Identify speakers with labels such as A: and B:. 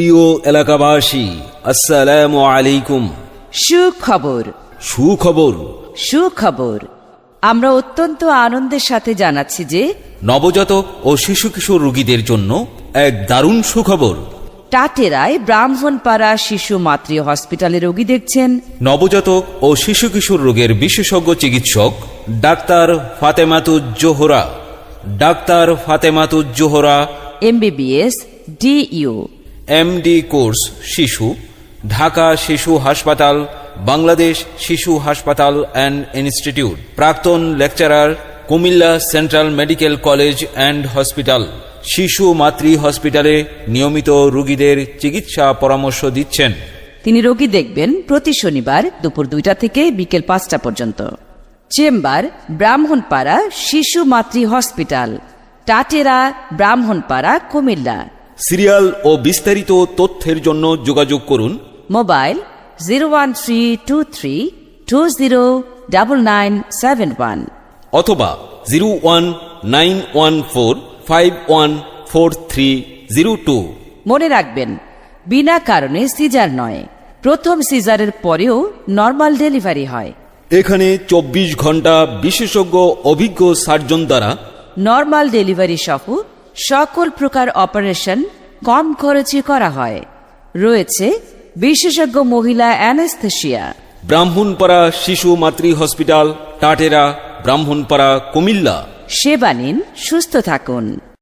A: প্রিয় এলাকাবাসী আসসালামু আলাইকুম।
B: সুখবর।
A: সুখবর।
B: সুখবর। আমরা অত্যন্ত আনন্দের সাথে জানাচ্ছি যে
A: নবজাতক ও শিশু কিশোর রোগীদের জন্য এক দারুণ সুখবর।
B: টাটেরায় ব্রাহ্মণপাড়া শিশু মাতৃ হসপিটালে রোগী দেখছেন।
A: নবজাতক ও শিশু কিশোর রোগের বিশেষজ্ঞ চিকিৎসক doctor Fatematuz Zohra. Doctor Fatematuz Zohra.
B: MBBS DU.
A: MD course শিশু ঢাকা শিশু হাসপাতাল বাংলাদেশ শিশু হাসপাতাল অ্যান্ড ইনস্টিটিউট প্রাক্তন lecturer Comilla central medical college and hospital শিশু মাতৃ হসপিটালে নিয়মিত রোগীদের চিকিৎসা পরামর্শ দিচ্ছেন
B: তিনি রোগী দেখবেন প্রতি শনিবার দুপুর দুইটা থেকে বিকেল পাঁচটা পর্যন্ত। চেম্বার, ব্রাহ্মণপাড়া, শিশু মাতৃ হসপিটাল, টাটেরা, ব্রাহ্মণপাড়া, কুমিল্লা।
A: সিরিয়াল ও বিস্তারিত তথ্যের জন্য যোগাযোগ করুন।
B: Mobile zero one three two three two zero double nine seven one.
A: অথবা zero one nine one four five one four three zero two.
B: মনে রাখবেন বিনা কারণে সিজার নয়। প্রথম সিজারের পরেও নর্মাল ডেলিভারি হয়।
A: এখানে চব্বিশ ঘণ্টা বিশেষজ্ঞ অভিজ্ঞ সার্জন দ্বারা
B: নর্মাল ডেলিভারি সহ সকল প্রকার অপারেশন কম খরচে করা হয়। রয়েছে বিশেষজ্ঞ মহিলা অ্যানেস্থেশিয়া।
A: ব্রাহ্মণপাড়া শিশু মাতৃ হসপিটাল টাটেরা ব্রাহ্মণপাড়া কুমিল্লা।
B: সেবা নিন সুস্থ থাকুন।